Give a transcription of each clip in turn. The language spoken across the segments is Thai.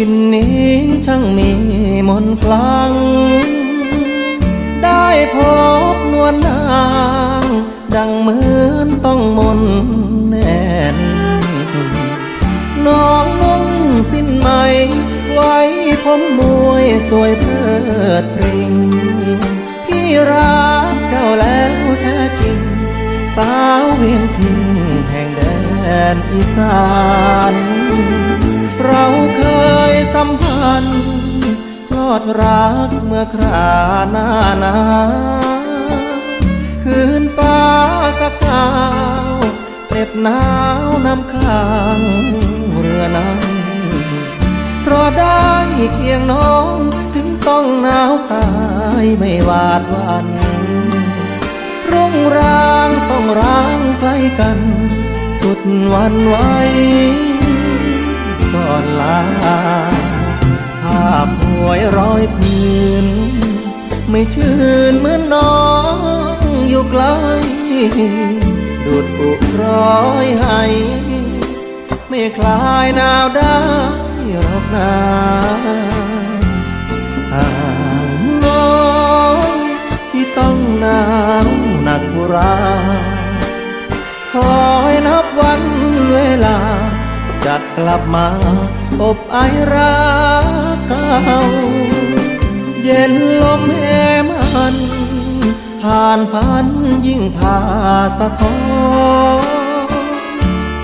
ทินนี้ช่างมีมนคลัง ได้พบนวลนาง ดังเหมือนต้องมนแน่นน้องนุ่งสิ้นไหม ไว้ผมมวยสวยเพลิดพริงพี่รักเจ้าแล้วแท้จริง สาวเวียงพิงแห่งแดนอีสาน มพันพลอดรักเมื่อคราหน้านาคืนฟ้าสักกาวเหน็บหนาวน้ำข้างเรือนั้นราะได้เคียงน้องถึงต้องหนาวตายไม่หวาดวันรุ่งร้างต้องร้างใกล้กัน สุดวันไหวก่อนลา อยพื้น ไม่ชื่นเหมือนน้องอยู่ไกลดุดอุร้อยให้ไม่คลายหนาวได้หรอกนาห่างน้องที่ต้องหนาวหนักบุราคอยนับวันเวลาจะกลับมาอบไอรักเก่า เย็นลมแหมันผ่านพันยิ่งพาสะท้อน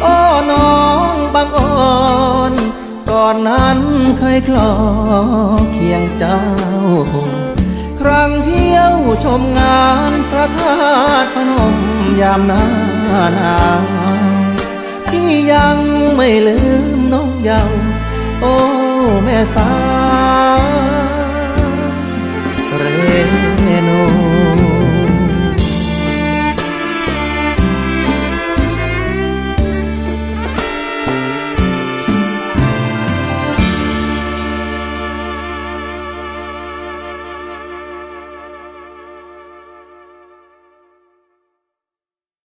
โอ้น้องบางอ่อนก่อนนั้นเคยคลอเคียงเจ้า ครั้งเที่ยวชมงานพระธาตุพนมยามหน้าหนาวพี่ยังไม่ลืมน้องเยาว์โอ้แม่สาว